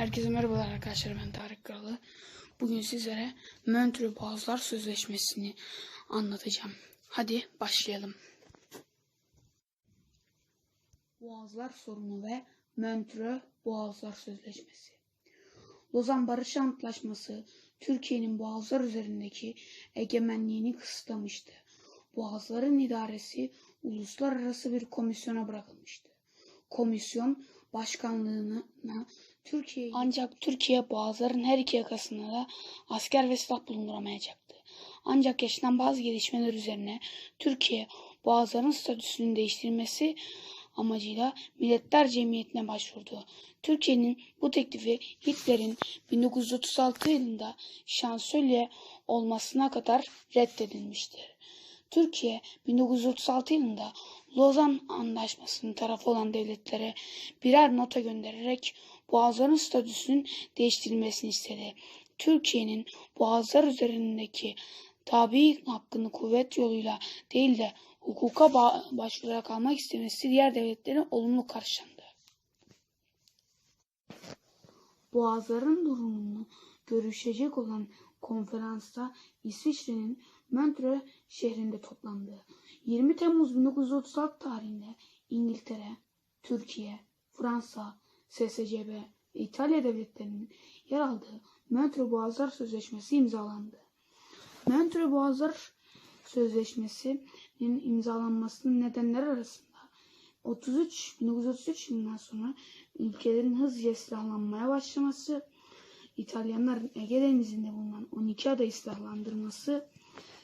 Herkese merhabalar arkadaşlar ben Tarık Kralı. Bugün sizlere Montreux Boğazlar Sözleşmesi'ni anlatacağım. Hadi başlayalım. Boğazlar sorunu ve Montreux Boğazlar Sözleşmesi. Lozan Barış Antlaşması Türkiye'nin boğazlar üzerindeki egemenliğini kısıtlamıştı. Boğazların idaresi uluslararası bir komisyona bırakılmıştı. Komisyon başkanlığına Türkiye ancak Türkiye boğazların her iki yakasında da asker ve silah bulunduramayacaktı. Ancak yaşanan bazı gelişmeler üzerine Türkiye boğazların statüsünün değiştirilmesi amacıyla Milletler Cemiyeti'ne başvurdu. Türkiye'nin bu teklifi Hitler'in 1936 yılında şansölye olmasına kadar reddedilmiştir. Türkiye 1936 yılında Lozan Anlaşması'nın tarafı olan devletlere birer nota göndererek boğazların statüsünün değiştirilmesini istedi. Türkiye'nin boğazlar üzerindeki tabi hakkını kuvvet yoluyla değil de hukuka ba- başvurarak almak istemesi diğer devletlerin olumlu karşılandı. Boğazların durumunu görüşecek olan konferansta İsviçre'nin Montreux şehrinde toplandı. 20 Temmuz 1936 tarihinde İngiltere, Türkiye, Fransa, SSCB ve İtalya devletlerinin yer aldığı Montreux Boğazlar Sözleşmesi imzalandı. Montreux Boğazlar Sözleşmesi'nin imzalanmasının nedenleri arasında 33 1933 yılından sonra ülkelerin hızlıca silahlanmaya başlaması, İtalyanların Ege Denizi'nde bulunan 12 adayı silahlandırması,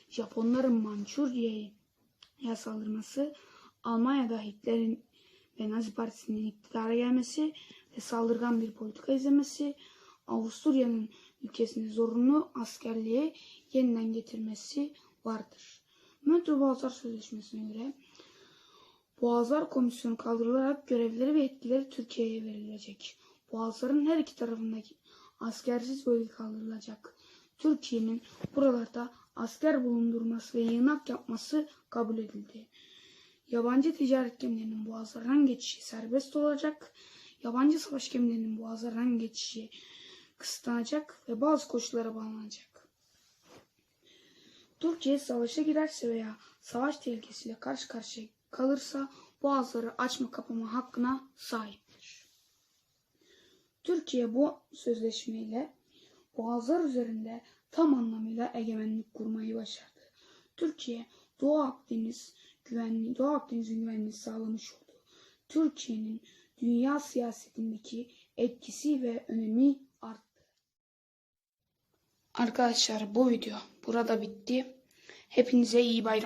Japonların Mançurya'ya saldırması, Almanya'da Hitler'in ve Nazi Partisi'nin iktidara gelmesi ve saldırgan bir politika izlemesi, Avusturya'nın ülkesine zorunlu askerliğe yeniden getirmesi vardır. Montreux Boğazlar Sözleşmesi'ne göre Boğazlar Komisyonu kaldırılarak görevleri ve etkileri Türkiye'ye verilecek. Boğazların her iki tarafındaki askersiz bölge kaldırılacak. Türkiye'nin buralarda asker bulundurması ve yığınak yapması kabul edildi. Yabancı ticaret gemilerinin boğazlardan geçişi serbest olacak. Yabancı savaş gemilerinin boğazlardan geçişi kısıtlanacak ve bazı koşullara bağlanacak. Türkiye savaşa girerse veya savaş tehlikesiyle karşı karşıya kalırsa boğazları açma kapama hakkına sahiptir. Türkiye bu sözleşmeyle boğazlar üzerinde tam anlamıyla egemenlik kurmayı başardı. Türkiye Doğu Akdeniz güvenliği, Doğu Akdeniz'in güvenliğini sağlamış oldu. Türkiye'nin dünya siyasetindeki etkisi ve önemi arttı. Arkadaşlar bu video burada bitti. Hepinize iyi bayram.